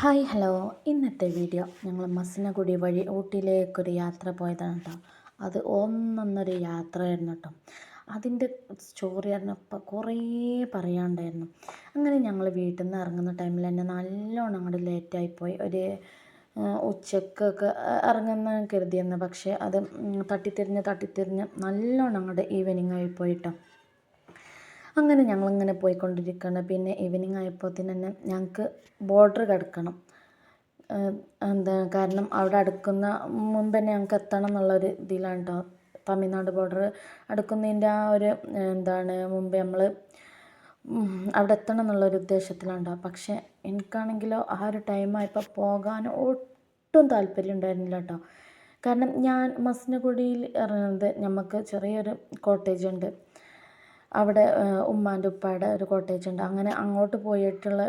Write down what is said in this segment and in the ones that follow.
Hi hello. ഇന്നത്തെ video ഞങ്ങൾ മസനഗുഡി വഴി ഊട്ടിയിലേക്കൊരു യാത്ര പോയതാണ് കേട്ടോ അത് ഒന്നൊന്നൊരു യാത്രയായിരുന്നു കേട്ടോ അതിന്റെ സ്റ്റോറി പറഞ്ഞപ്പോൾ കുറേ പറയാണ്ടായിരുന്നു. അങ്ങനെ ഞങ്ങൾ വീട്ടിൽ നിന്ന് ഇറങ്ങുന്ന ടൈമിൽ തന്നെ നല്ലോണം അങ്ങോട്ട് ലേറ്റായിപ്പോയി ഒരു ഉച്ചക്കൊക്കെ ഇറങ്ങുന്ന കരുതിയെന്ന് പക്ഷേ അത് തട്ടിത്തിരിഞ്ഞ് തട്ടിത്തിരിഞ്ഞ് നല്ലോണം അങ്ങോട്ട് ഈവനിങ് ആയിപ്പോയി കേട്ടോ അങ്ങനെ ഞങ്ങളിങ്ങനെ പോയിക്കൊണ്ടിരിക്കുകയാണ്. പിന്നെ ഈവനിങ് ആയപ്പോഴത്തേന് തന്നെ ഞങ്ങൾക്ക് ബോർഡർ കിടക്കണം. എന്താ കാരണം അവിടെ അടുക്കുന്ന മുമ്പ് തന്നെ ഞങ്ങൾക്ക് എത്തണം എന്നുള്ളൊരു ഇതിലാണ് കേട്ടോ തമിഴ്നാട് ബോർഡർ അടുക്കുന്നതിന്റെ ആ ഒരു എന്താണ് മുമ്പ് നമ്മൾ അവിടെ എത്തണം എന്നുള്ളൊരു ഉദ്ദേശത്തിലാണ് പക്ഷേ എനിക്കാണെങ്കിലോ ആ ഒരു ടൈമായപ്പോൾ പോകാൻ ഒട്ടും താല്പര്യം ഉണ്ടായിരുന്നില്ല കേട്ടോ കാരണം ഞാൻ മസ്നഗുഡിയിൽ ഇറങ്ങുന്നത് നമുക്ക് ചെറിയൊരു കോട്ടേജ് ഉണ്ട്. അവിടെ ഉമ്മാന്റെ ഉപ്പായുടെ ഒരു കോട്ടേജ് ഉണ്ട്. അങ്ങനെ അങ്ങോട്ട് പോയിട്ടുള്ള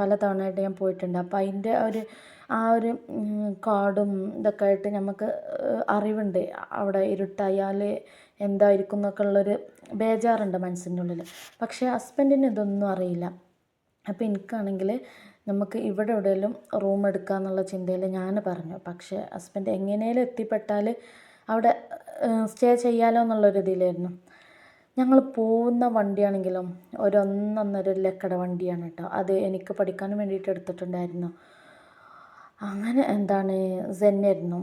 പല തവണയായിട്ട് ഞാൻ പോയിട്ടുണ്ട്. അപ്പോൾ അതിന്റെ ഒരു ആ ഒരു കാടും ഇതൊക്കെ ആയിട്ട് നമുക്ക് അറിവുണ്ട്. അവിടെ ഇരുട്ടായാൽ എന്തായിരിക്കും എന്നൊക്കെ ഉള്ളൊരു ബേജാറുണ്ട് മനസ്സിന്റെ ഉള്ളിൽ പക്ഷേ ഹസ്ബൻഡിന് ഇതൊന്നും അറിയില്ല. അപ്പോൾ എനിക്കാണെങ്കിൽ നമുക്ക് ഇവിടെ എവിടെയെങ്കിലും റൂം എടുക്കുക എന്നുള്ള ചിന്തയിൽ ഞാൻ പറഞ്ഞു. പക്ഷേ ഹസ്ബൻഡ് എങ്ങനെയും എത്തിപ്പെട്ടാൽ അവിടെ സ്റ്റേ ചെയ്യാലോ എന്നുള്ളൊരു ഇതിലായിരുന്നു. ഞങ്ങൾ പോകുന്ന വണ്ടിയാണെങ്കിലും ഒരു ഒന്നൊന്നര ലക്കട വണ്ടിയാണ് കേട്ടോ. അത് എനിക്ക് പഠിക്കാൻ വേണ്ടിയിട്ട് എടുത്തിട്ടുണ്ടായിരുന്നു. അങ്ങനെ എന്താണ് സെന്നായിരുന്നു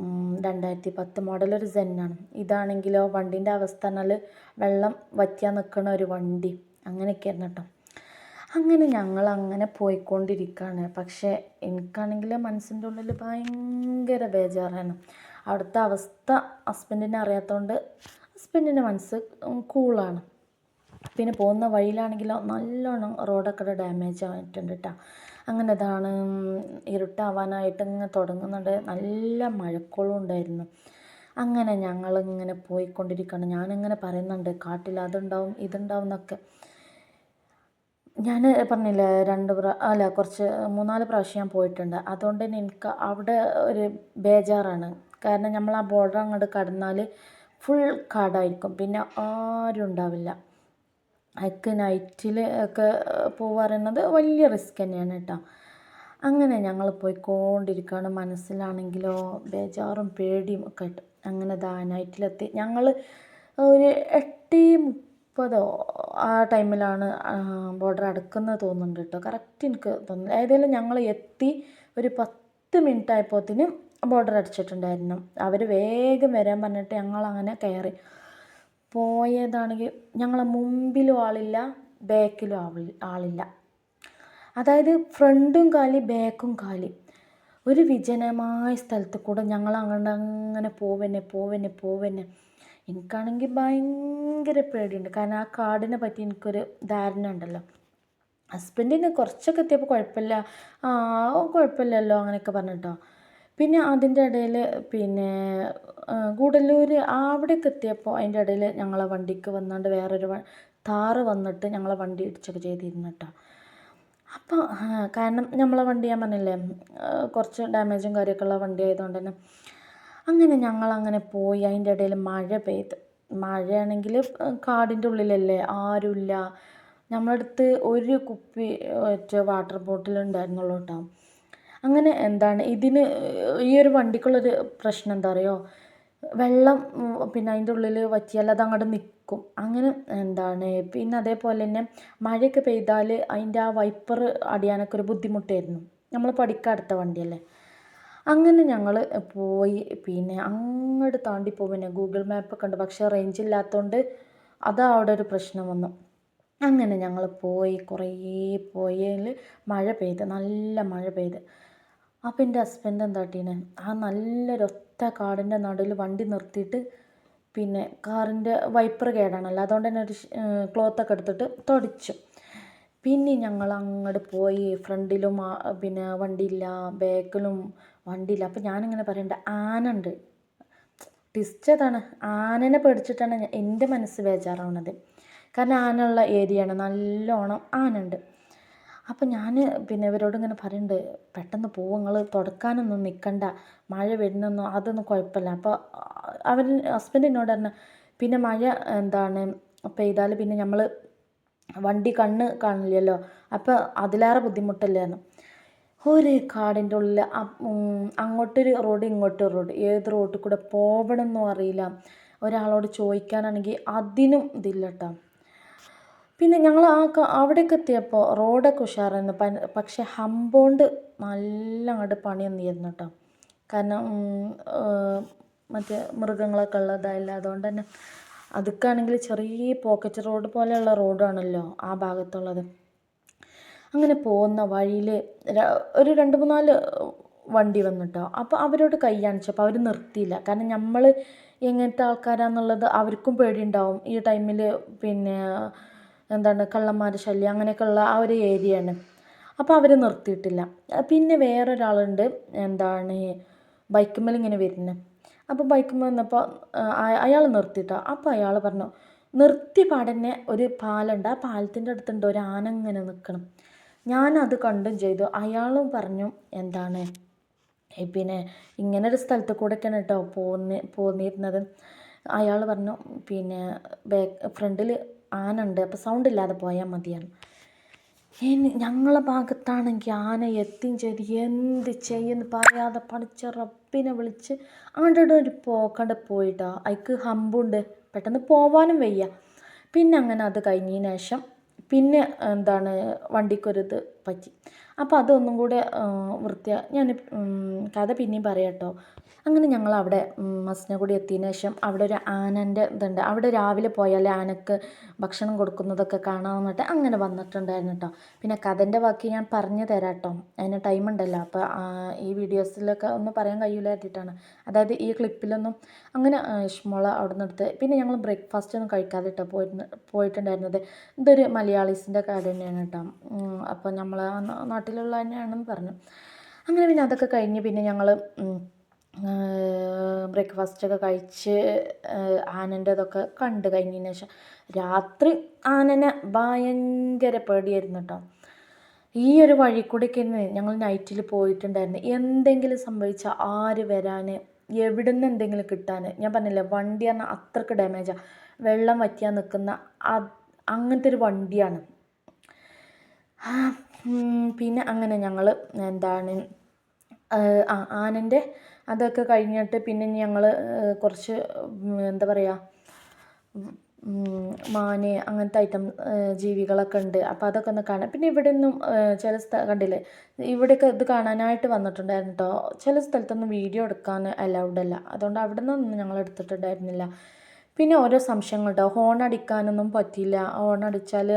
രണ്ടായിരത്തി പത്ത് മോഡൽ ഒരു സെന്നാണ് ഇതാണെങ്കിലോ വണ്ടീന്റെ അവസ്ഥ എന്നാൽ വെള്ളം വറ്റിയാൽ നിൽക്കുന്ന ഒരു വണ്ടി. അങ്ങനെയൊക്കെയായിരുന്നു കേട്ടോ. അങ്ങനെ ഞങ്ങൾ അങ്ങനെ പോയിക്കൊണ്ടിരിക്കുകയാണ് പക്ഷേ എനിക്കാണെങ്കിൽ മനസ്സിന്റെ ഉള്ളിൽ ഭയങ്കര ബേജാറാണ്. അവിടുത്തെ അവസ്ഥ ഹസ്ബൻഡിനെ അറിയാത്തതുകൊണ്ട് ഹസ്ബൻഡിന്റെ മനസ്സ് കൂളാണ് പിന്നെ പോകുന്ന വഴിയിലാണെങ്കിലോ നല്ലോണം റോഡൊക്കെ ഡാമേജ് ആയിട്ടുണ്ട് കേട്ടോ അങ്ങനെ ഇതാണ് ഇരുട്ടാവാനായിട്ട് ഇങ്ങനെ തുടങ്ങുന്നുണ്ട്. നല്ല മഴക്കോളും ഉണ്ടായിരുന്നു. അങ്ങനെ ഞങ്ങളിങ്ങനെ പോയിക്കൊണ്ടിരിക്കുകയാണ്. ഞാനിങ്ങനെ പറയുന്നുണ്ട് കാട്ടിൽ അതുണ്ടാവും ഇതുണ്ടാവും എന്നൊക്കെ. ഞാൻ പറഞ്ഞില്ലേ രണ്ട് പ്രാ അല്ല കുറച്ച് മൂന്നാൽ പ്രാവശ്യം ഞാൻ പോയിട്ടുണ്ട്. അതുകൊണ്ട് തന്നെ എനിക്ക് അവിടെ ഒരു ബേജാറാണ്. കാരണം നമ്മൾ ആ ബോർഡർ അങ്ങോട്ട് കടന്നാൽ ഫുൾ കാടായിരിക്കും. പിന്നെ ആരും ഉണ്ടാവില്ല. അതൊക്കെ നൈറ്റിൽ ഒക്കെ പോവുക വലിയ റിസ്ക് തന്നെയാണ് കേട്ടോ അങ്ങനെ ഞങ്ങൾ പോയിക്കൊണ്ടിരിക്കുകയാണ് മനസ്സിലാണെങ്കിലോ ബേജാറും പേടിയും ഒക്കെ ആയിട്ട് അങ്ങനെ ദാ നൈറ്റിലെത്തി ഞങ്ങൾ ഒരു എട്ട് മുപ്പതോ ആ ടൈമിലാണ് ബോർഡർ അടുക്കുന്നത് തോന്നുന്നുണ്ട് കേട്ടോ കറക്റ്റ് എനിക്ക് തോന്നുന്നു. ഏതായാലും ഞങ്ങൾ എത്തി ഒരു പത്ത് മിനിറ്റ് ആയപ്പോഴത്തേനും ബോർഡർ അടിച്ചിട്ടുണ്ടായിരുന്നു. അവർ വേഗം വരാൻ പറഞ്ഞിട്ട് ഞങ്ങൾ അങ്ങനെ കയറി. പോയതാണെങ്കിൽ ഞങ്ങളെ മുമ്പിലും ആളില്ല ബാക്കിലും ആളി ആളില്ല. അതായത് ഫ്രണ്ടും കാലി ബാക്കും കാലി. ഒരു വിജനമായ സ്ഥലത്ത് കൂടെ ഞങ്ങൾ അങ്ങോട്ട് അങ്ങനെ പോവന്നെ പോവന്നെ പോവന്നെ. എനിക്കാണെങ്കിൽ ഭയങ്കര പേടിയുണ്ട്. കാരണം ആ കാടിനെ പറ്റി എനിക്കൊരു ധാരണ ഉണ്ടല്ലോ. ഹസ്ബൻഡിന് കുറച്ചൊക്കെ എത്തിയപ്പോൾ കുഴപ്പമില്ല. ആ കുഴപ്പമില്ലല്ലോ അങ്ങനെയൊക്കെ പറഞ്ഞിട്ടോ. പിന്നെ അതിന്റെ ഇടയിൽ പിന്നെ ഗൂഡല്ലൂർ അവിടേക്ക് എത്തിയപ്പോൾ അതിന്റെ ഇടയിൽ ഞങ്ങളെ വണ്ടിക്ക് വന്നാണ്ട് വേറൊരു താറ് വന്നിട്ട് ഞങ്ങളെ വണ്ടി ഇടിച്ചൊക്കെ ചെയ്തിരുന്നു കേട്ടോ. അപ്പോൾ കാരണം നമ്മളെ വണ്ടി ഞാൻ പറഞ്ഞില്ലേ കുറച്ച് ഡാമേജും കാര്യമൊക്കെ ഉള്ള വണ്ടി ആയതുകൊണ്ട് തന്നെ അങ്ങനെ ഞങ്ങളങ്ങനെ പോയി. അതിന്റെ ഇടയിൽ മഴ പെയ്ത് മഴയാണെങ്കിൽ കാടിന്റെ ഉള്ളിലല്ലേ? ആരുമില്ല. നമ്മളടുത്ത് ഒരു കുപ്പി വാട്ടർ ബോട്ടിൽ ഉണ്ടായിരുന്നുള്ളൂ കേട്ടോ. അങ്ങനെ എന്താണ്? ഇതിന് ഈ ഒരു വണ്ടിക്കുള്ളൊരു പ്രശ്നം എന്താ പറയുക വെള്ളം പിന്നെ അതിന്റെ ഉള്ളിൽ വറ്റിയാൽ അത് അങ്ങോട്ട് നിൽക്കും അങ്ങനെ എന്താണ്? പിന്നെ അതേപോലെ തന്നെ മഴയൊക്കെ പെയ്താൽ അതിന്റെ ആ വൈപ്പർ അടിയാനൊക്കെ ഒരു ബുദ്ധിമുട്ടായിരുന്നു. നമ്മൾ പഠിക്കാൻ വണ്ടിയല്ലേ? അങ്ങനെ ഞങ്ങൾ പോയി. പിന്നെ അങ്ങോട്ട് താണ്ടി പോകും പിന്നെ ഗൂഗിൾ മാപ്പൊക്കെ ഉണ്ട് പക്ഷേ റേഞ്ച് ഇല്ലാത്തതുകൊണ്ട് അത് അവിടെ ഒരു പ്രശ്നം വന്നു. അങ്ങനെ ഞങ്ങൾ പോയി. കുറേ പോയതിൽ മഴ പെയ്ത്. നല്ല മഴ പെയ്ത്. അപ്പോൾ എന്റെ ഹസ്ബൻഡ് എന്താ കാട്ടീന് ആ നല്ലൊരൊത്ത കാടിന്റെ നടുവിൽ വണ്ടി നിർത്തിയിട്ട് പിന്നെ കാറിന്റെ വൈപ്പർ കേടാണല്ലോ അതുകൊണ്ട് തന്നെ ഒരു ക്ലോത്തൊക്കെ എടുത്തിട്ട് തുടച്ചു. പിന്നെ ഞങ്ങൾ അങ്ങോട്ട് പോയി ഫ്രണ്ടിലും പിന്നെ വണ്ടിയില്ല ബാക്കിലും വണ്ടിയില്ല. അപ്പം ഞാനിങ്ങനെ പറയണ്ട ആന ഉണ്ട് ട്വിസ്റ്റ് അതാണ് ആനനെ പേടിച്ചിട്ടാണ് എന്റെ മനസ്സ് ബേജാറാവുന്നത് കാരണം ആനുള്ള ഏരിയയാണ് നല്ലോണം ആന അപ്പോൾ ഞാൻ പിന്നെ ഇവരോട് ഇങ്ങനെ പറയുന്നുണ്ട് പെട്ടെന്ന് പോവും നിങ്ങൾ തുടക്കാനൊന്നും നിൽക്കണ്ട മഴ വരുന്നൊന്നും അതൊന്നും കുഴപ്പമില്ല അപ്പോൾ അവർ ഹസ്ബൻഡ് എന്നോട് പറഞ്ഞു പിന്നെ മഴ എന്താണ് പെയ്താൽ പിന്നെ നമ്മൾ വണ്ടി കണ്ണ് കാണില്ലല്ലോ അപ്പോൾ അതിലേറെ ബുദ്ധിമുട്ടല്ലായിരുന്നു ഒരു കാടിന്റെ ഉള്ളിൽ അങ്ങോട്ടൊരു റോഡ് ഇങ്ങോട്ടൊരു റോഡ് ഏത് റോഡിൽ കൂടെ പോകണമെന്നും അറിയില്ല. ഒരാളോട് ചോദിക്കാനാണെങ്കിൽ അതിനും ഇതില്ല കേട്ടോ പിന്നെ ഞങ്ങൾ ആ അവിടേക്ക് എത്തിയപ്പോൾ റോഡൊക്കെ ഉഷാറായിരുന്നു. പക്ഷേ ഹമ്പോണ്ട് നല്ല അങ്ങോട്ട് പണിയൊന്നുമായിരുന്നു കേട്ടോ കാരണം മറ്റേ മൃഗങ്ങളൊക്കെ ഉള്ളതായില്ല അതുകൊണ്ട് തന്നെ അതൊക്കെയാണെങ്കിൽ ചെറിയ പോക്കറ്റ് റോഡ് പോലെയുള്ള റോഡാണല്ലോ ആ ഭാഗത്തുള്ളത്. അങ്ങനെ പോകുന്ന വഴിയിൽ ഒരു രണ്ട് മൂന്നാൽ വണ്ടി വന്നിട്ടോ അപ്പോൾ അവരോട് കൈ കാണിച്ചപ്പോൾ അവർ നിർത്തിയില്ല. കാരണം നമ്മൾ എങ്ങനത്തെ ആൾക്കാരാണെന്നുള്ളത് അവർക്കും പേടിയുണ്ടാവും. ഈ ടൈമിൽ പിന്നെ എന്താണ് കള്ളന്മാരുടെ ശല്യം അങ്ങനെയൊക്കെയുള്ള ആ ഒരു ഏരിയയാണ്. അപ്പോൾ അവർ നിർത്തിയിട്ടില്ല. പിന്നെ വേറൊരാളുണ്ട് എന്താണ് ബൈക്കുമ്മേൽ ഇങ്ങനെ വരുന്നത് അപ്പോൾ ബൈക്കുമ്മേൽ വന്നപ്പോൾ അയാൾ നിർത്തിയിട്ടോ? അപ്പോൾ അയാൾ പറഞ്ഞു നിർത്തി പാടന്നെ ഒരു പാലുണ്ട്. ആ പാലത്തിന്റെ അടുത്തുണ്ട് ഒരു ആന ഇങ്ങനെ നിൽക്കണം ഞാനത് കണ്ടും ചെയ്തു. അയാളും പറഞ്ഞു എന്താണ് പിന്നെ ഇങ്ങനെ ഒരു സ്ഥലത്ത് കൂടെയൊക്കെയാണ് കേട്ടോ പോന്നി പോന്നിരുന്നത്. അയാൾ പറഞ്ഞു പിന്നെ ബാക്ക് ഫ്രണ്ടിൽ ആന ഉണ്ട് അപ്പോൾ സൗണ്ട് ഇല്ലാതെ പോയാൽ മതിയാണ് ഇനി ഞങ്ങളെ ഭാഗത്താണെങ്കിൽ ആന എത്തിയും ചെയ്ത് എന്ത് ചെയ്യുമെന്ന് പറയാതെ പഠിച്ച റബ്ബിനെ വിളിച്ച് ആണ്ടോടെ ഒരു പോക്കണ്ട് പോയിട്ടാ. അതിക്ക് ഹമ്പുണ്ട്. പെട്ടെന്ന് പോവാനും വയ്യ. പിന്നെ അങ്ങനെ അത് കഴിഞ്ഞതിന് ശേഷം പിന്നെ എന്താണ് വണ്ടിക്കൊരിത് പറ്റി. അപ്പോൾ അതൊന്നും കൂടെ വൃത്തിയാ ഞാൻ കഥ പിന്നെയും പറയാം കേട്ടോ അങ്ങനെ ഞങ്ങൾ അവിടെ മസനഗുഡി എത്തിയതിന് ശേഷം അവിടെ ഒരു ആനന്റെ ഇതുണ്ട്. അവിടെ രാവിലെ പോയാൽ ആനക്ക് ഭക്ഷണം കൊടുക്കുന്നതൊക്കെ കാണാമെന്നിട്ട് അങ്ങനെ വന്നിട്ടുണ്ടായിരുന്നു കേട്ടോ പിന്നെ കഥന്റെ ബാക്കി ഞാൻ പറഞ്ഞു തരാം കേട്ടോ അതിന് ടൈം ഉണ്ടല്ലോ. അപ്പോൾ ഈ വീഡിയോസിലൊക്കെ ഒന്നും പറയാൻ കഴിയില്ല എത്തിയിട്ടാണ് അതായത് ഈ ക്ലിപ്പിലൊന്നും അങ്ങനെ ഇഷ്മോള അവിടെ നിന്ന് എടുത്ത് പിന്നെ ഞങ്ങൾ ബ്രേക്ക്ഫാസ്റ്റ് ഒന്നും കഴിക്കാതെ കേട്ടോ പോയിട്ട് പോയിട്ടുണ്ടായിരുന്നത്. ഇതൊരു മലയാളീസിന്റെ കട തന്നെയാണ് കേട്ടോ അപ്പോൾ നമ്മൾ നാട്ടിലുള്ള തന്നെയാണെന്ന് പറഞ്ഞു. അങ്ങനെ പിന്നെ അതൊക്കെ കഴിഞ്ഞ് പിന്നെ ഞങ്ങൾ ബ്രേക്ക്ഫാസ്റ്റൊക്കെ കഴിച്ച് ആനന്റെ ഇതൊക്കെ കണ്ട് കഴിഞ്ഞതിന് ശേഷം രാത്രി ആനനെ ഭയങ്കര പേടിയായിരുന്നു കേട്ടോ. ഈ ഒരു വഴി കൂടെയൊക്കെ ഞങ്ങൾ നൈറ്റിൽ പോയിട്ടുണ്ടായിരുന്നു. എന്തെങ്കിലും സംഭവിച്ചാൽ ആര് വരാൻ എവിടെ നിന്ന് എന്തെങ്കിലും കിട്ടാൻ ഞാൻ പറഞ്ഞില്ലേ വണ്ടി പറഞ്ഞാൽ അത്രയ്ക്ക് ഡാമേജാണ് വെള്ളം വറ്റിയാൽ നിൽക്കുന്ന അങ്ങനത്തെ ഒരു വണ്ടിയാണ്. പിന്നെ അങ്ങനെ ഞങ്ങൾ എന്താണ് ആനന്റെ അതൊക്കെ കഴിഞ്ഞിട്ട് പിന്നെ ഞങ്ങൾ കുറച്ച് എന്താ പറയുക മാന് അങ്ങനത്തെ ഐറ്റം ജീവികളൊക്കെ ഉണ്ട്. അപ്പോൾ അതൊക്കെ ഒന്ന് കാണാം പിന്നെ ഇവിടെ ഒന്നും ചില സ്ഥ കണ്ടില്ലേ ഇവിടെയൊക്കെ ഇത് കാണാനായിട്ട് വന്നിട്ടുണ്ടായിരുന്നു കേട്ടോ ചില സ്ഥലത്തൊന്നും വീഡിയോ എടുക്കാൻ അലൗഡ് അല്ല. അതുകൊണ്ട് അവിടെ നിന്നൊന്നും ഞങ്ങൾ എടുത്തിട്ടുണ്ടായിരുന്നില്ല. പിന്നെ ഓരോ സംശയങ്ങളുണ്ട് ഹോൺ അടിക്കാനൊന്നും പറ്റില്ല ഹോൺ അടിച്ചാൽ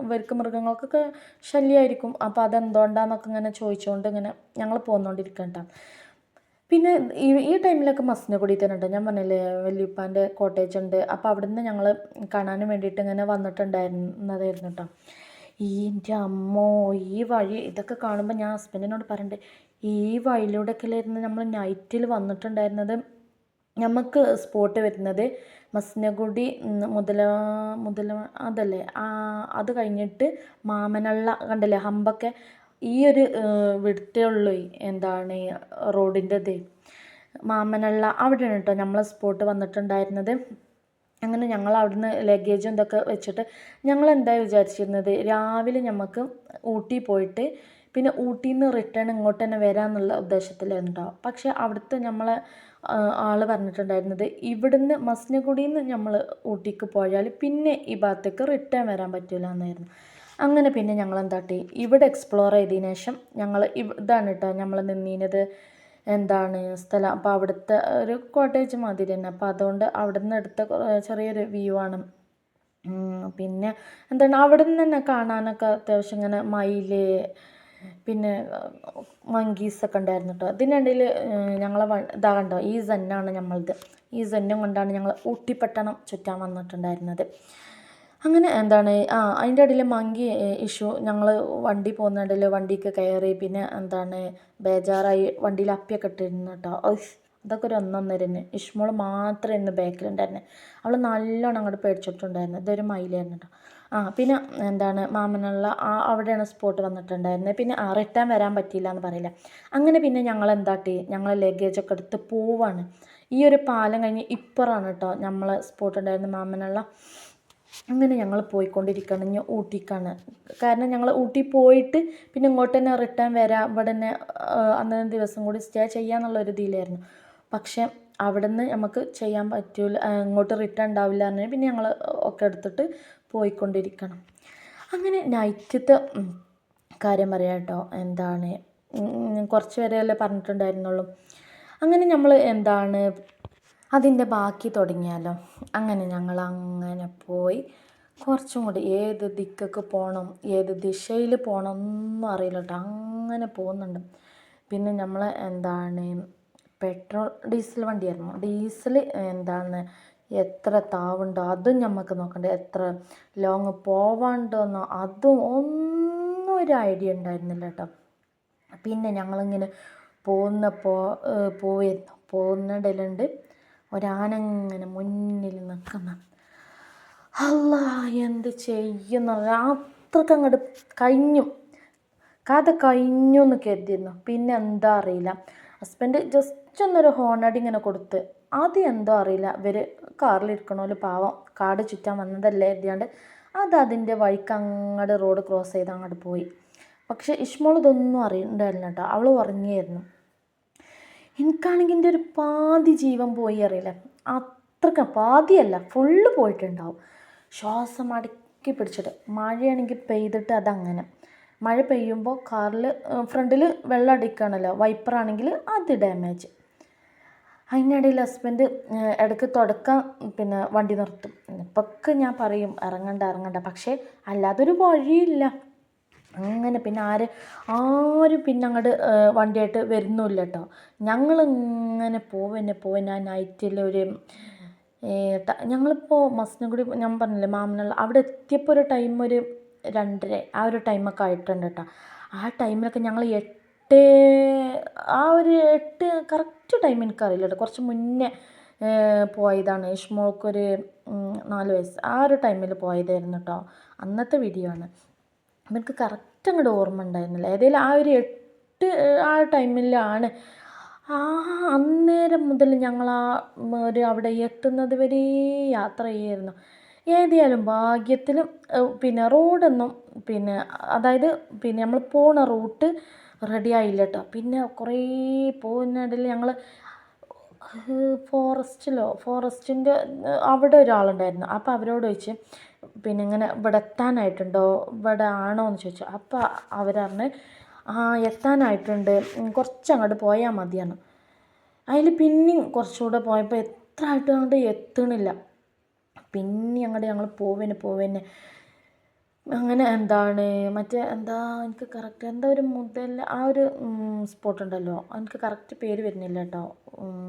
ഇവർക്ക് മൃഗങ്ങൾക്കൊക്കെ ശല്യമായിരിക്കും അപ്പോൾ അതെന്തുകൊണ്ടാണെന്നൊക്കെ ഇങ്ങനെ ചോദിച്ചുകൊണ്ട് ഇങ്ങനെ ഞങ്ങൾ പോന്നുകൊണ്ടിരിക്കണ്ട പിന്നെ ഈ ഈ ടൈമിലൊക്കെ കൂടി തന്നെ ഉണ്ട്. ഞാൻ പറഞ്ഞില്ലേ വല്യുപ്പാന്റെ കോട്ടേജ് ഉണ്ട്. അപ്പോൾ അവിടുന്ന് ഞങ്ങൾ കാണാനും വേണ്ടിയിട്ട് ഇങ്ങനെ വന്നിട്ടുണ്ടായിരുന്നതായിരുന്നു കേട്ടോ. ഈ എന്റെ അമ്മോ ഈ വഴി ഇതൊക്കെ കാണുമ്പോൾ ഞാൻ ഹസ്ബൻഡിനോട് പറയണ്ടേ ഈ വഴിയിലൂടെയൊക്കെ ആയിരുന്നു നമ്മൾ നൈറ്റിൽ വന്നിട്ടുണ്ടായിരുന്നത്? നമുക്ക് സ്പോട്ട് വരുന്നത് മസ്നഗുഡി മുതല മുതല അതല്ലേ? അത് കഴിഞ്ഞിട്ട് മാമനള്ള കണ്ടില്ലേ? ഹമ്പൊക്കെ ഈ ഒരു വിടുത്തേ ഉള്ളൂ എന്താണ് റോഡിന്റെത്. മാമനള്ള അവിടെയാണ് കേട്ടോ നമ്മളെ സ്പോട്ട് വന്നിട്ടുണ്ടായിരുന്നത്. അങ്ങനെ ഞങ്ങൾ അവിടുന്ന് ലഗേജും ഇതൊക്കെ വെച്ചിട്ട് ഞങ്ങൾ എന്താ വിചാരിച്ചിരുന്നത്? രാവിലെ നമുക്ക് ഊട്ടി പോയിട്ട് പിന്നെ ഊട്ടിയിൽ നിന്ന് റിട്ടേൺ ഇങ്ങോട്ട് തന്നെ വരാമെന്നുള്ള ഉദ്ദേശത്തിലുണ്ടാവും പക്ഷേ അവിടുത്തെ നമ്മളെ ആൾ പറഞ്ഞിട്ടുണ്ടായിരുന്നത് ഇവിടുന്ന് മസ്നഗുഡിയിൽ നിന്ന് നമ്മൾ ഊട്ടിക്ക് പോയാൽ പിന്നെ ഈ ഭാഗത്തേക്ക് റിട്ടേൺ വരാൻ പറ്റില്ല എന്നായിരുന്നു അങ്ങനെ പിന്നെ ഞങ്ങൾ എന്താട്ടി ഇവിടെ എക്സ്പ്ലോർ ചെയ്തതിന് ശേഷം ഞങ്ങൾ ഇതാണ് കേട്ടോ നമ്മൾ നിന്നീനത് എന്താണ് സ്ഥലം. അപ്പോൾ അവിടുത്തെ ഒരു കോട്ടേജ് മാതിരി തന്നെ. അപ്പോൾ അതുകൊണ്ട് അവിടെ നിന്ന് എടുത്ത ചെറിയൊരു വ്യൂ ആണ്. പിന്നെ എന്താണ് അവിടെ നിന്ന് തന്നെ കാണാനൊക്കെ അത്യാവശ്യം ഇങ്ങനെ മയിൽ പിന്നെ മങ്കീസൊക്കെ ഉണ്ടായിരുന്നു കേട്ടോ ഇതിനിടയിൽ ഞങ്ങളെ ഇതാ കണ്ടോ ഈ സെന്നാണ് നമ്മളത് ഈ സെന്നും കൊണ്ടാണ് ഞങ്ങൾ ഊട്ടിപ്പട്ടണം ചുറ്റാൻ വന്നിട്ടുണ്ടായിരുന്നത്. അങ്ങനെ എന്താണ് ആ അതിന്റെ ഇടയിൽ മങ്കി ഇഷ്യൂ ഞങ്ങൾ വണ്ടി പോകുന്നതിൽ വണ്ടിക്ക് കയറി പിന്നെ എന്താണ് ബേജാറായി വണ്ടിയിൽ അപ്പിയൊക്കെ ഇട്ടിരുന്നു കേട്ടോ അതൊക്കെ ഒരു ഒന്നൊന്നരന്. ഇഷ്മോൾ മാത്രമേ ഇന്ന് ബാക്കിലുണ്ടായിരുന്നു. അവൾ നല്ലോണം അങ്ങോട്ട് പേടിച്ചിട്ടുണ്ടായിരുന്നു. ഇതൊരു മയിലായിരുന്നു കേട്ടോ ആ പിന്നെ എന്താണ് മാമനുള്ള ആ അവിടെയാണ് സ്പോട്ട് വന്നിട്ടുണ്ടായിരുന്നത് പിന്നെ ആ റിട്ടേൺ വരാൻ പറ്റിയില്ല എന്ന് പറയില്ല. അങ്ങനെ പിന്നെ ഞങ്ങൾ എന്താട്ടി ഞങ്ങൾ ലഗേജൊക്കെ എടുത്ത് പോവാണ്. ഈ ഒരു പാലം കഴിഞ്ഞ് ഇപ്പുറമാണ് കേട്ടോ നമ്മൾ സ്പോട്ട് ഉണ്ടായിരുന്ന മാമനുള്ള. അങ്ങനെ ഞങ്ങൾ പോയിക്കൊണ്ടിരിക്കുകയാണ് ഇനി ഊട്ടിക്കാണ്. കാരണം ഞങ്ങൾ ഊട്ടി പോയിട്ട് പിന്നെ ഇങ്ങോട്ട് തന്നെ റിട്ടേൺ വരാം. ഇവിടെ തന്നെ അന്നേ ദിവസം കൂടി സ്റ്റേ ചെയ്യാന്നുള്ള ഒരു ഇതിലായിരുന്നു. പക്ഷേ അവിടെ നിന്ന് നമുക്ക് ചെയ്യാൻ പറ്റൂല ഇങ്ങോട്ട് റിട്ടേൺ ഉണ്ടാവില്ല എന്ന് പിന്നെ ഞങ്ങൾ ഒക്കെ എടുത്തിട്ട് പോയിക്കൊണ്ടിരിക്കണം. അങ്ങനെ നൈറ്റത്തെ കാര്യം പറയാം കേട്ടോ. എന്താണ് കുറച്ച് വരെയല്ലേ പറഞ്ഞിട്ടുണ്ടായിരുന്നുള്ളൂ. അങ്ങനെ നമ്മൾ എന്താണ് അതിന്റെ ബാക്കി തുടങ്ങിയാലോ. അങ്ങനെ ഞങ്ങൾ അങ്ങനെ പോയി. കുറച്ചും കൂടി ഏത് ദിക്കൊക്കെ പോകണം ഏത് ദിശയിൽ പോകണം ഒന്നും അറിയില്ല കേട്ടോ. അങ്ങനെ പോകുന്നുണ്ട്. പിന്നെ നമ്മൾ എന്താണ് പെട്രോൾ ഡീസൽ വണ്ടിയായിരുന്നു ഡീസൽ എന്താണ് എത്ര താവുണ്ടോ? അതും നമുക്ക് നോക്കണ്ടേ. എത്ര ലോങ് പോവാണ്ടോന്നോ? അതും ഒന്നും ഒരു ഐഡിയ ഉണ്ടായിരുന്നില്ല കേട്ടോ പിന്നെ ഞങ്ങളിങ്ങനെ പോകുന്നപ്പോൾ പോയി പോകുന്നിടയിലുണ്ട് ഒരാനങ്ങനെ മുന്നിൽ നിൽക്കുന്ന. അല്ല എന്ത് ചെയ്യുന്ന? അത്രയ്ക്ക് അങ്ങോട്ട് കഴിഞ്ഞു. കഥ കഴിഞ്ഞു എന്ന് കരുതിയിരുന്നു. പിന്നെ എന്താ അറിയില്ല. ഹസ്ബൻഡ് ജസ്റ്റ് ഒന്നൊരു ഹോണടി ഇങ്ങനെ കൊടുത്ത് അത് എന്തോ അറിയില്ല. ഇവർ കാറിലിരിക്കണോൽ പാവം കാട് ചുറ്റാൻ വന്നതല്ലേ എഴുതിയാണ്ട് അത് അതിന്റെ വഴിക്ക് അങ്ങോട്ട് റോഡ് ക്രോസ് ചെയ്ത് അങ്ങോട്ട് പോയി. പക്ഷെ ഇഷ്മോൾ ഇതൊന്നും അറിയണ്ടായിരുന്നു കേട്ടോ. അവൾ ഉറങ്ങിയായിരുന്നു. എനിക്കാണെങ്കിൽ എന്റെ ഒരു പാതി ജീവൻ പോയി അറിയില്ല. അത്രക്ക പാതിയല്ല ഫുള്ള് പോയിട്ടുണ്ടാവും. ശ്വാസം അടക്കി പിടിച്ചിട്ട് മഴയാണെങ്കിൽ പെയ്തിട്ട് അതങ്ങനെ. മഴ പെയ്യുമ്പോൾ കാറിൽ ഫ്രണ്ടിൽ വെള്ളം അടിക്കുകയാണല്ലോ വൈപ്പറാണെങ്കിൽ അത് ഡാമേജ് അതിനിടയിൽ ഹസ്ബൻഡ് ഇടയ്ക്ക് തുടക്കം പിന്നെ വണ്ടി നിർത്തും. ഇപ്പൊക്കെ ഞാൻ പറയും ഇറങ്ങണ്ട ഇറങ്ങണ്ട. പക്ഷേ അല്ലാതൊരു വഴിയില്ല. അങ്ങനെ പിന്നെ ആര് ആരും പിന്നെ അങ്ങോട്ട് വണ്ടിയായിട്ട് വരുന്നുമില്ല കേട്ടോ ഞങ്ങളിങ്ങനെ പോവന്നെ പോവന്നെ ആ നൈറ്റിലൊരു ഞങ്ങളിപ്പോൾ മസ്നഗുഡി ഞാൻ പറഞ്ഞില്ലേ മാമനുള്ള അവിടെ എത്തിയപ്പോൾ ഒരു ടൈം ഒരു രണ്ടര ആ ഒരു ടൈമൊക്കെ ആയിട്ടുണ്ട് കേട്ടോ ആ ടൈമിലൊക്കെ ഞങ്ങൾ എട്ട് ആ ഒരു എട്ട് കറക്റ്റ് ടൈം എനിക്കറിയില്ല കേട്ടോ. കുറച്ച് മുന്നേ പോയതാണ്. ഇഷ്മോൾക്കൊരു നാല് വയസ്സ്. ആ ഒരു ടൈമിൽ പോയതായിരുന്നു കേട്ടോ. അന്നത്തെ വീഡിയോ ആണ്. അപ്പം എനിക്ക് കറക്റ്റ് അങ്ങോട്ട് ഓർമ്മ ഉണ്ടായിരുന്നില്ല. ഏതായാലും ആ ഒരു എട്ട് ആ ടൈമിലാണ് ആ അന്നേരം മുതൽ ഞങ്ങൾ ആ ഒരു അവിടെ എത്തുന്നത് വരെ യാത്ര ചെയ്യായിരുന്നു. ഏതായാലും ഭാഗ്യത്തിലും പിന്നെ റോഡൊന്നും പിന്നെ അതായത് പിന്നെ നമ്മൾ പോണ റൂട്ട് റെഡി ആയില്ല കേട്ടോ പിന്നെ കുറേ പോകുന്നതിൽ ഞങ്ങൾ ഫോറസ്റ്റിലോ ഫോറസ്റ്റിന്റെ അവിടെ ഒരാളുണ്ടായിരുന്നു. അപ്പോൾ അവരോട് ചോദിച്ച് പിന്നെ ഇങ്ങനെ ഇവിടെ എത്താനായിട്ടുണ്ടോ ഇവിടെ ആണോ എന്ന് ചോദിച്ചു. അപ്പോൾ അവർ പറഞ്ഞ് ആ എത്താനായിട്ടുണ്ട്. കുറച്ച് അങ്ങോട്ട് പോയാൽ മതിയാണ് അതിൽ പിന്നെയും കുറച്ചുകൂടെ പോയപ്പോൾ എത്ര ആയിട്ട് അങ്ങോട്ട് എത്തണില്ല. പിന്നെ അങ്ങോട്ട് ഞങ്ങൾ പോവേനെ പോവേനെ. അങ്ങനെ എന്താണ്? മറ്റേ എന്താ എനിക്ക് കറക്റ്റ് എന്താ ഒരു മുതൽ ആ ഒരു സ്പോട്ട് ഉണ്ടല്ലോ. എനിക്ക് കറക്റ്റ് പേര് വരുന്നില്ല കേട്ടോ.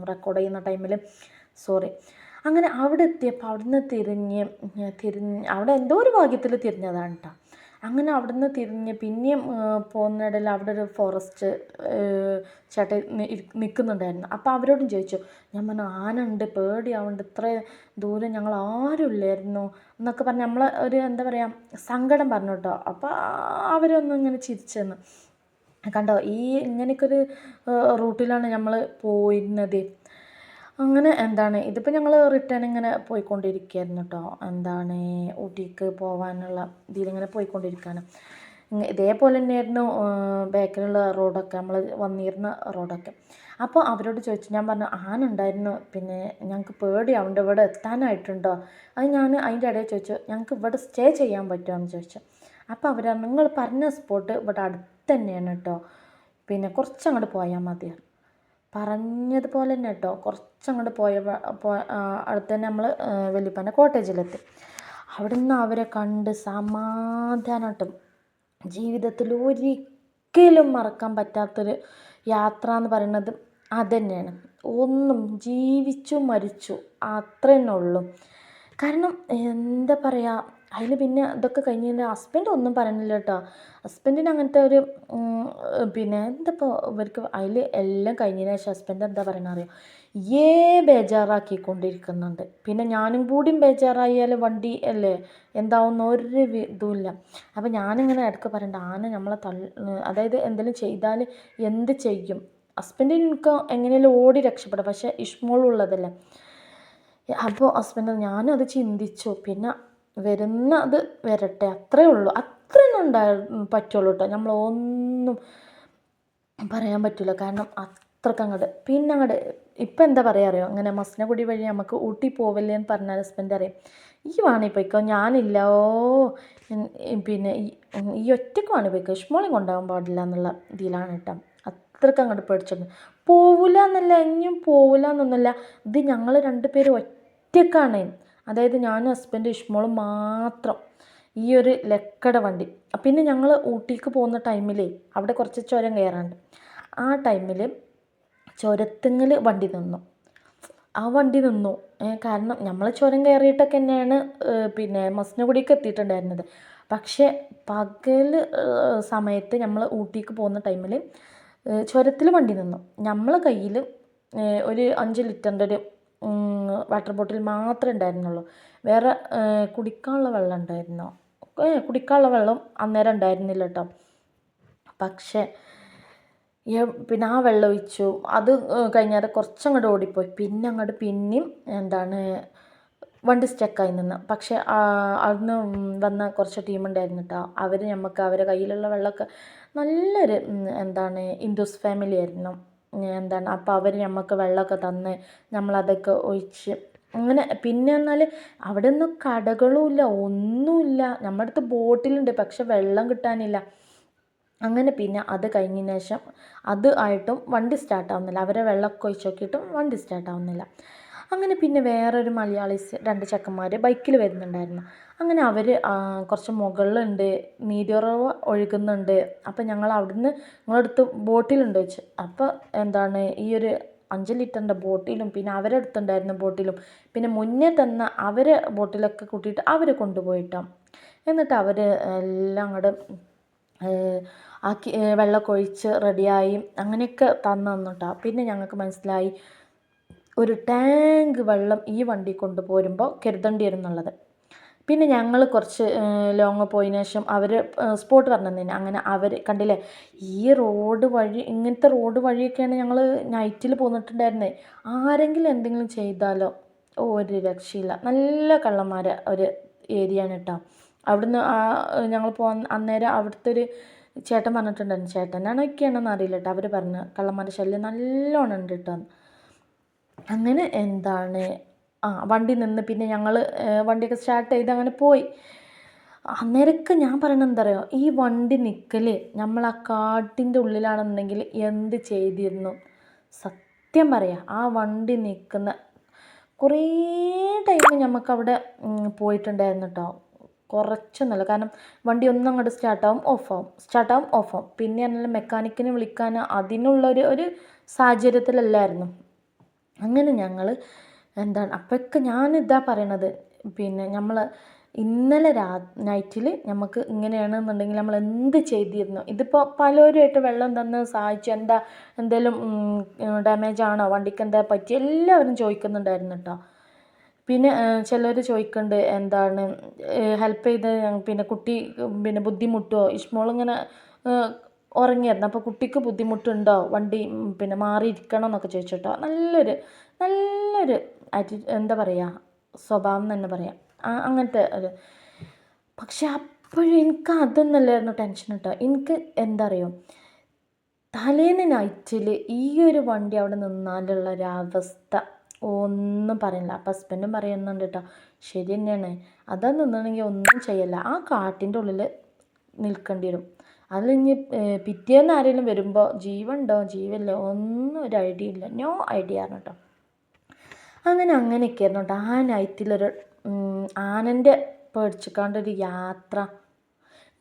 റെക്കോർഡ് ചെയ്യുന്ന ടൈമിൽ സോറി അങ്ങനെ അവിടെ എത്തിയപ്പോൾ അവിടുന്ന് തിരിഞ്ഞ് തിരിഞ്ഞ് അവിടെ എന്തോ ഒരു ഭാഗ്യത്തിൽ തിരിഞ്ഞതാണ് കേട്ടോ അങ്ങനെ അവിടുന്ന് തിരിഞ്ഞ് പിന്നെയും പോകുന്നിടയിൽ അവിടെ ഒരു ഫോറസ്റ്റ് ചേട്ടൻ നിൽക്കുന്നുണ്ടായിരുന്നു അപ്പോൾ അവരോടും ചോദിച്ചു ഞാൻ പറഞ്ഞു ആന ഉണ്ട് പേടിയാവുന്നുണ്ട് ഇത്ര ദൂരം ഞങ്ങൾ ആരും എന്നൊക്കെ പറഞ്ഞ് നമ്മൾ ഒരു എന്താ പറയുക സങ്കടം പറഞ്ഞു കേട്ടോ അപ്പോൾ അവരൊന്നും ഇങ്ങനെ ചിരിച്ചെന്ന്. കണ്ടോ ഈ ഇങ്ങനെയൊക്കെ ഒരു റൂട്ടിലാണ് നമ്മൾ പോയിരുന്നത്. അങ്ങനെ എന്താണ്? ഇതിപ്പോൾ ഞങ്ങൾ റിട്ടേൺ ഇങ്ങനെ പോയിക്കൊണ്ടിരിക്കുകയായിരുന്നു കേട്ടോ എന്താണ്? ഊട്ടിക്ക് പോകാനുള്ള ഇതിലിങ്ങനെ പോയിക്കൊണ്ടിരിക്കുകയാണ് ഇതേപോലെ തന്നെയായിരുന്നു ബാക്കിലുള്ള റോഡൊക്കെ നമ്മൾ വന്നിരുന്ന റോഡൊക്കെ. അപ്പോൾ അവരോട് ചോദിച്ചു ഞാൻ പറഞ്ഞു ആനുണ്ടായിരുന്നു പിന്നെ ഞങ്ങൾക്ക് പേടിയാവുണ്ട് ഇവിടെ എത്താനായിട്ടുണ്ടോ? അത് ഞാൻ അതിന്റെ ഇടയിൽ ചോദിച്ചു ഞങ്ങൾക്ക് ഇവിടെ സ്റ്റേ ചെയ്യാൻ പറ്റുമോ എന്ന് ചോദിച്ചു അപ്പോൾ അവർ നിങ്ങൾ പറഞ്ഞ സ്പോട്ട് ഇവിടെ അടുത്ത് തന്നെയാണ് കേട്ടോ പിന്നെ കുറച്ചങ്ങോട്ട് പോയാൽ മതിയാണ് പറഞ്ഞതുപോലെ തന്നെ കേട്ടോ. കുറച്ചങ്ങോട്ട് പോയ അടുത്ത് തന്നെ നമ്മൾ വല്യപ്പന്റെ കോട്ടേജിലെത്തി. അവിടെ നിന്ന് അവരെ കണ്ട് സമാധാനമായിട്ടും ജീവിതത്തിൽ ഒരിക്കലും മറക്കാൻ പറ്റാത്തൊരു യാത്ര എന്ന് പറയുന്നത് അതുതന്നെയാണ് ഒന്നും ജീവിച്ചു മരിച്ചു അത്ര കാരണം എന്താ പറയുക അതിൽ പിന്നെ ഇതൊക്കെ കഴിഞ്ഞ് എന്റെ ഹസ്ബൻഡ് ഒന്നും പറയുന്നില്ല കേട്ടോ. ഹസ്ബൻഡിന് അങ്ങനത്തെ ഒരു പിന്നെ എന്തപ്പോൾ ഇവർക്ക് അതിൽ എല്ലാം കഴിഞ്ഞതിന് ശേഷം ഹസ്ബൻഡ് എന്താ പറയുന്നത് അറിയോ? ഏ ബേജാറാക്കിക്കൊണ്ടിരിക്കുന്നുണ്ട്. പിന്നെ ഞാനും കൂടിയും ബേജാറായാൽ വണ്ടി അല്ലേ എന്താവുന്ന ഒരു ഇതുമില്ല. അപ്പോൾ ഞാനിങ്ങനെ ഇടയ്ക്ക് പറയണ്ട ആന നമ്മളെ തള്ളി അതായത് എന്തെങ്കിലും ചെയ്താൽ എന്ത് ചെയ്യും? ഹസ്ബൻഡിന് എനിക്ക് എങ്ങനെയാലും ഓടി രക്ഷപ്പെടാം പക്ഷേ ഇഷ്മോളുള്ളതല്ലേ. അപ്പോൾ ഹസ്ബൻഡ് ഞാനത് ചിന്തിച്ചു. പിന്നെ വരുന്നത് വരട്ടെ അത്രേ ഉള്ളൂ. അത്രയൊന്നും ഉണ്ടായ പറ്റുള്ളൂ കേട്ടോ നമ്മളൊന്നും പറയാൻ പറ്റില്ല കാരണം അത്രയ്ക്ക് അങ്ങോട്ട് പിന്നെ അങ്ങോട്ട് ഇപ്പം എന്താ പറയുക അറിയോ? അങ്ങനെ മസ്നഗുടി വഴി നമുക്ക് ഊട്ടി പോവല്ലേ എന്ന് പറഞ്ഞാൽ ഹസ്ബൻഡ് അറിയാം ഈ വാണി പോയിക്കോ ഞാനില്ല. ഓ പിന്നെ ഈ ഒറ്റയ്ക്ക് വാണി പോയിക്കോ. ഇഷ്മോളെ കൊണ്ടുപോകാൻ പാടില്ല എന്നുള്ള ഇതിലാണ് കേട്ടോ അത്രയ്ക്ക് അങ്ങോട്ട് പേടിച്ചിട്ടുണ്ട് പോവില്ല എന്നല്ല ഇനിയും പോവില്ല എന്നൊന്നുമില്ല ഇത് ഞങ്ങൾ രണ്ടുപേരും ഒറ്റക്കാണ്. അതായത് ഞാനും ഹസ്ബൻഡ് ഇഷ്മോളും മാത്രം ഈ ഒരു ലക്കട വണ്ടി. പിന്നെ ഞങ്ങൾ ഊട്ടിക്ക് പോകുന്ന ടൈമിൽ അവിടെ കുറച്ച് ചുരം കയറാണ്ട് ആ ടൈമിൽ ചുരത്തിങ്ങൽ വണ്ടി നിന്നു. ആ വണ്ടി നിന്നു. കാരണം നമ്മൾ ചുരം കയറിയിട്ടൊക്കെ തന്നെയാണ് പിന്നെ മസനഗുഡിക്ക് എത്തിയിട്ടുണ്ടായിരുന്നത്. പക്ഷേ പകൽ സമയത്ത് നമ്മൾ ഊട്ടിക്ക് പോകുന്ന ടൈമിൽ ചുരത്തിൽ വണ്ടി നിന്നു. നമ്മളെ കയ്യിൽ ഒരു അഞ്ച് ലിറ്ററിന്റെ ഒരു വാട്ടർ ബോട്ടിൽ മാത്രമേ ഉണ്ടായിരുന്നുള്ളൂ. വേറെ കുടിക്കാനുള്ള വെള്ളം ഉണ്ടായിരുന്നോ? കുടിക്കാനുള്ള വെള്ളം അന്നേരം ഉണ്ടായിരുന്നില്ല കേട്ടോ പക്ഷേ പിന്നെ ആ വെള്ളം ഒഴിച്ചു. അത് കഴിഞ്ഞാൽ കുറച്ചങ്ങോട്ട് ഓടിപ്പോയി. പിന്നെ അങ്ങോട്ട് പിന്നെയും എന്താണ് വണ്ടി സ്റ്റക്കായി നിന്ന്. പക്ഷേ അന്ന് വന്ന കുറച്ച് ടീമുണ്ടായിരുന്നു കേട്ടോ അവർ നമുക്ക് അവരെ കയ്യിലുള്ള വെള്ളമൊക്കെ നല്ലൊരു എന്താണ് ഇൻഡോസ് ഫാമിലി ആയിരുന്നു. എന്താണ്? അപ്പോൾ അവർ നമുക്ക് വെള്ളമൊക്കെ തന്ന് നമ്മളതൊക്കെ ഒഴിച്ച്. അങ്ങനെ പിന്നെ എന്നാൽ അവിടെ ഒന്നും കടകളുമില്ല ഒന്നുമില്ല നമ്മുടെ അടുത്ത് ബോട്ടിലുണ്ട് പക്ഷെ വെള്ളം കിട്ടാനില്ല. അങ്ങനെ പിന്നെ അത് കഴിഞ്ഞതിന് ശേഷം അത് ആയിട്ടും വണ്ടി സ്റ്റാർട്ടാവുന്നില്ല. അവരെ വെള്ളമൊക്കെ ഒഴിച്ച് നോക്കിയിട്ടും വണ്ടി സ്റ്റാർട്ടാവുന്നില്ല. അങ്ങനെ പിന്നെ വേറൊരു മലയാളീസ് രണ്ട് ചെക്കന്മാർ ബൈക്കിൽ വരുന്നുണ്ടായിരുന്നു. അങ്ങനെ അവർ കുറച്ച് മുകളിലുണ്ട് നീരുറവ് ഒഴുകുന്നുണ്ട്. അപ്പം ഞങ്ങൾ അവിടുന്ന് നിങ്ങളടുത്ത് ബോട്ടിലുണ്ട് വെച്ച്. അപ്പോൾ എന്താണ് ഈ ഒരു അഞ്ച് ലിറ്ററിന്റെ ബോട്ടിലും പിന്നെ അവരെ അടുത്തുണ്ടായിരുന്ന ബോട്ടിലും പിന്നെ മുന്നേ തന്നെ അവരെ ബോട്ടിലൊക്കെ കൂട്ടിയിട്ട് അവരെ കൊണ്ടുപോയിട്ടാം. എന്നിട്ട് അവർ എല്ലാം അങ്ങോട്ട് ആക്കി വെള്ളമൊക്കെ ഒഴിച്ച് റെഡിയായി അങ്ങനെയൊക്കെ തന്നു തന്നിട്ടാണ് പിന്നെ ഞങ്ങൾക്ക് മനസ്സിലായി ഒരു ടാങ്ക് വെള്ളം ഈ വണ്ടി കൊണ്ടുപോരുമ്പോൾ കരുതേണ്ടി വരും എന്നുള്ളത് പിന്നെ ഞങ്ങൾ കുറച്ച് ലോങ്ങ് പോയതിന് ശേഷം അവർ സ്പോട്ട് പറഞ്ഞു തന്നെ അങ്ങനെ അവർ കണ്ടില്ലേ? ഈ റോഡ് വഴി ഇങ്ങനത്തെ റോഡ് വഴിയൊക്കെയാണ് ഞങ്ങൾ നൈറ്റിൽ പോന്നിട്ടുണ്ടായിരുന്നത് ആരെങ്കിലും എന്തെങ്കിലും ചെയ്താലോ? ഒരു രക്ഷയില്ല. നല്ല കള്ളന്മാരെ ഒരു ഏരിയ ആണ് കേട്ടോ. അവിടുന്ന് ആ ഞങ്ങൾ പോകാൻ അന്നേരം അവിടുത്തെ ഒരു ചേട്ടൻ പറഞ്ഞിട്ടുണ്ടായിരുന്നു. ചേട്ടനാണോ ഒക്കെയാണെന്ന് അറിയില്ല കേട്ടോ. അവർ പറഞ്ഞു കള്ളന്മാരുടെ ശല്യം നല്ലോണം ഉണ്ട് കേട്ടോ. അങ്ങനെ എന്താണ്? ആ വണ്ടി നിന്ന് പിന്നെ ഞങ്ങൾ വണ്ടിയൊക്കെ സ്റ്റാർട്ട് ചെയ്ത് അങ്ങനെ പോയി. അന്നേരമൊക്കെ ഞാൻ പറയണത് എന്താ പറയുക ഈ വണ്ടി നിൽക്കൽ നമ്മൾ ആ കാട്ടിന്റെ ഉള്ളിലാണെന്നുണ്ടെങ്കിൽ എന്ത് ചെയ്തിരുന്നു? സത്യം പറയാം ആ വണ്ടി നിൽക്കുന്ന കുറേ ടൈം നമുക്കവിടെ പോയിട്ടുണ്ടായിരുന്നു കേട്ടോ കുറച്ചൊന്നുമല്ല കാരണം വണ്ടി ഒന്നും അങ്ങോട്ട് സ്റ്റാർട്ടാവും ഓഫാവും സ്റ്റാർട്ടാവും ഓഫാവും പിന്നെ അല്ല മെക്കാനിക്കിനെ വിളിക്കാൻ അതിനുള്ളൊരു ഒരു സാഹചര്യത്തിലല്ലായിരുന്നു. അങ്ങനെ ഞങ്ങൾ എന്താണ് അപ്പോഴൊക്കെ ഞാനിതാ പറയണത്. പിന്നെ നമ്മൾ ഇന്നലെ രാ നൈറ്റിൽ നമുക്ക് ഇങ്ങനെയാണെന്നുണ്ടെങ്കിൽ നമ്മൾ എന്ത് ചെയ്തിരുന്നു? ഇതിപ്പോൾ പലരുമായിട്ട് വെള്ളം തന്ന് സഹായിച്ചു. എന്താ എന്തെങ്കിലും ഡാമേജ് ആണോ? വണ്ടിക്ക് എന്താ പറ്റി? എല്ലാവരും ചോദിക്കുന്നുണ്ടായിരുന്നു കേട്ടോ പിന്നെ ചിലർ ചോദിക്കുന്നുണ്ട് എന്താണ് ഹെൽപ്പ് ചെയ്ത് പിന്നെ കുട്ടി പിന്നെ ബുദ്ധിമുട്ടോ ഇഷ്മോൾ ഇങ്ങനെ ഉറങ്ങിയായിരുന്നു. അപ്പോൾ കുട്ടിക്ക് ബുദ്ധിമുട്ടുണ്ടോ? വണ്ടി പിന്നെ മാറിയിരിക്കണം എന്നൊക്കെ ചോദിച്ചിട്ടോ. നല്ലൊരു നല്ലൊരു ആറ്റി എന്താ പറയുക സ്വഭാവം തന്നെ പറയാം. ആ, അങ്ങനത്തെ ഒരു പക്ഷെ അപ്പോഴും എനിക്ക് അതൊന്നല്ലായിരുന്നു ടെൻഷൻ കേട്ടോ. എനിക്ക് എന്താ അറിയോ? തലേന്ന് നൈറ്റിൽ ഈ ഒരു വണ്ടി അവിടെ നിന്നാലുള്ള ഒരവസ്ഥ ഒന്നും പറയില്ല അപ്പം ഹസ്ബൻഡും പറയുന്നുണ്ട് കേട്ടോ ശരി തന്നെയാണ്. അതാ നിന്നണമെങ്കിൽ ഒന്നും ചെയ്യല്ല. ആ കാട്ടിന്റെ ഉള്ളിൽ നിൽക്കേണ്ടി വരും. ഏഹ്, പിറ്റേന്ന് ആരെങ്കിലും വരുമ്പോൾ ജീവനുണ്ടോ ജീവനില്ല ഒന്നും ഒരു ഐഡിയ ഇല്ല. നോ ഐഡിയ ആണ് കേട്ടോ അങ്ങനെ അങ്ങനെയൊക്കെ ആയിരുന്നു കേട്ടോ ആ നൈറ്റിലൊരു ആനന്റെ പേടിച്ചിക്കാണ്ടൊരു യാത്ര.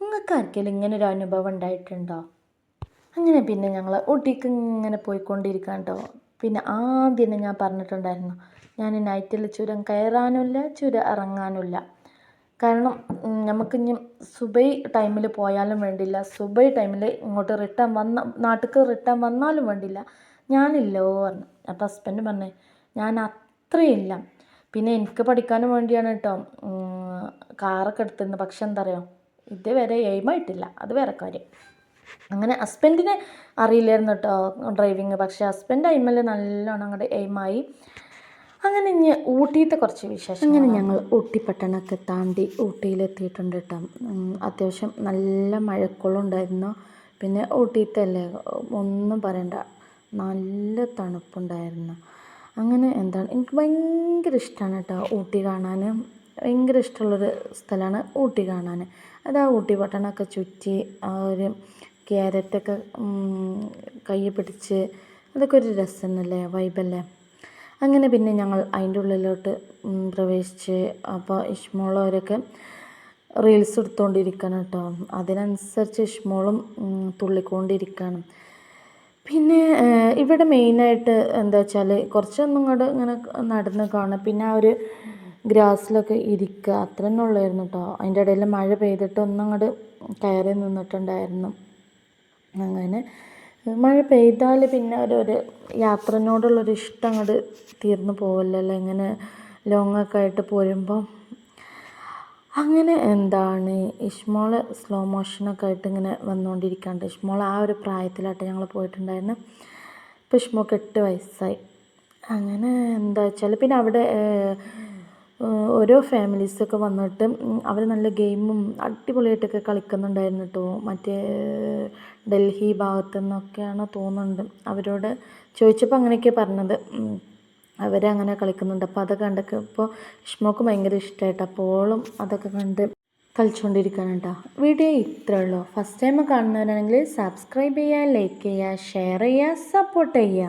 നിങ്ങൾക്ക് ആർക്കെങ്കിലും ഇങ്ങനെ ഒരു അനുഭവം ഉണ്ടായിട്ടുണ്ടോ? അങ്ങനെ പിന്നെ ഞങ്ങൾ ഊട്ടിക്ക് ഇങ്ങനെ പോയിക്കൊണ്ടിരിക്കാൻ കേട്ടോ പിന്നെ ആദ്യം തന്നെ ഞാൻ പറഞ്ഞിട്ടുണ്ടായിരുന്നു. ഞാൻ നൈറ്റിൽ ചുരം കയറാനുമില്ല ചുരം ഇറങ്ങാനുമില്ല. കാരണം നമുക്ക് നമുക്കിനി സുബൈ ടൈമിൽ പോയാലും വേണ്ടില്ല. സുബൈ ടൈമിൽ ഇങ്ങോട്ട് റിട്ടേൺ വന്ന നാട്ടിലേക്ക് റിട്ടേൺ വന്നാലും വേണ്ടില്ല. ഞാനില്ലോ പറഞ്ഞു. അപ്പോൾ ഹസ്ബൻഡ് പറഞ്ഞേ ഞാൻ അത്രയില്ല. പിന്നെ എനിക്ക് പഠിക്കാനും വേണ്ടിയാണ് കേട്ടോ കാറൊക്കെ എടുത്തിരുന്നത് പക്ഷെ എന്താ പറയുക ഇതുവരെ എയിമായിട്ടില്ല അത് വേറെ കാര്യം. അങ്ങനെ ഹസ്ബൻഡിനെ അറിയില്ലായിരുന്നു കേട്ടോ ഡ്രൈവിങ് പക്ഷേ ഹസ്ബൻഡ് എയിമിൽ നല്ലോണം അങ്ങോട്ട് എയിമായി അങ്ങനെ ഇനി ഊട്ടിയിലത്തെ കുറച്ച് വിശേഷം അങ്ങനെ ഞങ്ങൾ ഊട്ടി പട്ടണമൊക്കെ താണ്ടി ഊട്ടിയിലെത്തിയിട്ടുണ്ട് കേട്ടോ അത്യാവശ്യം നല്ല മഴക്കോളുണ്ടായിരുന്നു പിന്നെ ഊട്ടിയത്തല്ലേ ഒന്നും പറയണ്ട നല്ല തണുപ്പുണ്ടായിരുന്നു. അങ്ങനെ എന്താണ് എനിക്ക് ഭയങ്കര ഇഷ്ടമാണ് കേട്ടോ ഊട്ടി കാണാൻ ഭയങ്കര ഇഷ്ടമുള്ളൊരു സ്ഥലമാണ് ഊട്ടി കാണാൻ അത് ആ ഊട്ടി പട്ടണമൊക്കെ ചുറ്റി ആ ഒരു ക്യാരറ്റൊക്കെ കൈ പിടിച്ച് അതൊക്കെ ഒരു രസമല്ലേ വൈബല്ലേ അങ്ങനെ പിന്നെ ഞങ്ങൾ അതിന്റെ ഉള്ളിലോട്ട് പ്രവേശിച്ച് അപ്പോൾ ഇഷ്മോളവരൊക്കെ റീൽസ് എടുത്തുകൊണ്ടിരിക്കണം കേട്ടോ അതിനനുസരിച്ച് ഇഷ്മോളും തുള്ളിക്കൊണ്ടിരിക്കണം. പിന്നെ ഇവിടെ മെയിനായിട്ട് എന്താ വെച്ചാൽ കുറച്ചൊന്നും ഇങ്ങോട്ട് ഇങ്ങനെ നടന്ന് കാണാം. പിന്നെ ആ ഒരു ഗ്രാസിലൊക്കെ ഇരിക്കുക അത്ര തന്നെ ഉള്ളായിരുന്നു കേട്ടോ അതിന്റെ ഇടയിൽ മഴ പെയ്തിട്ട് ഒന്നും അങ്ങോട്ട് കയറി നിന്നിട്ടുണ്ടായിരുന്നു. അങ്ങനെ മഴ പെയ്താൽ പിന്നെ ഒരു ഒരു യാത്രനോടുള്ളൊരു ഇഷ്ടം അങ്ങോട്ട് തീർന്നു പോവല്ലല്ലോ ഇങ്ങനെ ലോങ്ങൊക്കെ ആയിട്ട് പോരുമ്പം. അങ്ങനെ എന്താണ് ഇഷ്മോൾ സ്ലോ മോഷനൊക്കെ ആയിട്ട് ഇങ്ങനെ വന്നുകൊണ്ടിരിക്കാണ്ട് ഇഷ്മോൾ ആ ഒരു പ്രായത്തിലാട്ടെ ഞങ്ങൾ പോയിട്ടുണ്ടായിരുന്നു. ഇപ്പോൾ ഇഷ്മോൾക്ക് എട്ട് വയസ്സായി. അങ്ങനെ എന്താ വെച്ചാൽ പിന്നെ അവിടെ ഓരോ ഫാമിലീസൊക്കെ വന്നിട്ട് അവർ നല്ല ഗെയിമും അടിപൊളിയായിട്ടൊക്കെ കളിക്കുന്നുണ്ടായിരുന്നു കേട്ടോ മറ്റേ ഡൽഹി ഭാഗത്തു നിന്നൊക്കെയാണ് തോന്നുന്നുണ്ട്. അവരോട് ചോദിച്ചപ്പോൾ അങ്ങനെയൊക്കെയാണ് പറഞ്ഞത്. അവരങ്ങനെ കളിക്കുന്നുണ്ട്. അപ്പോൾ അതൊക്കെ കണ്ടൊക്കെ ഇപ്പോൾ ഇഷ്മോക്ക് ഭയങ്കര ഇഷ്ടമായിട്ട് അപ്പോളും അതൊക്കെ കണ്ട് കളിച്ചുകൊണ്ടിരിക്കുകയാണ് കേട്ടോ വീഡിയോ ഇത്രേ ഉള്ളൂ. ഫസ്റ്റ് ടൈം കാണുന്നവരാണെങ്കിൽ സബ്സ്ക്രൈബ് ചെയ്യുക ലൈക്ക് ചെയ്യുക ഷെയർ ചെയ്യുക സപ്പോർട്ട് ചെയ്യുക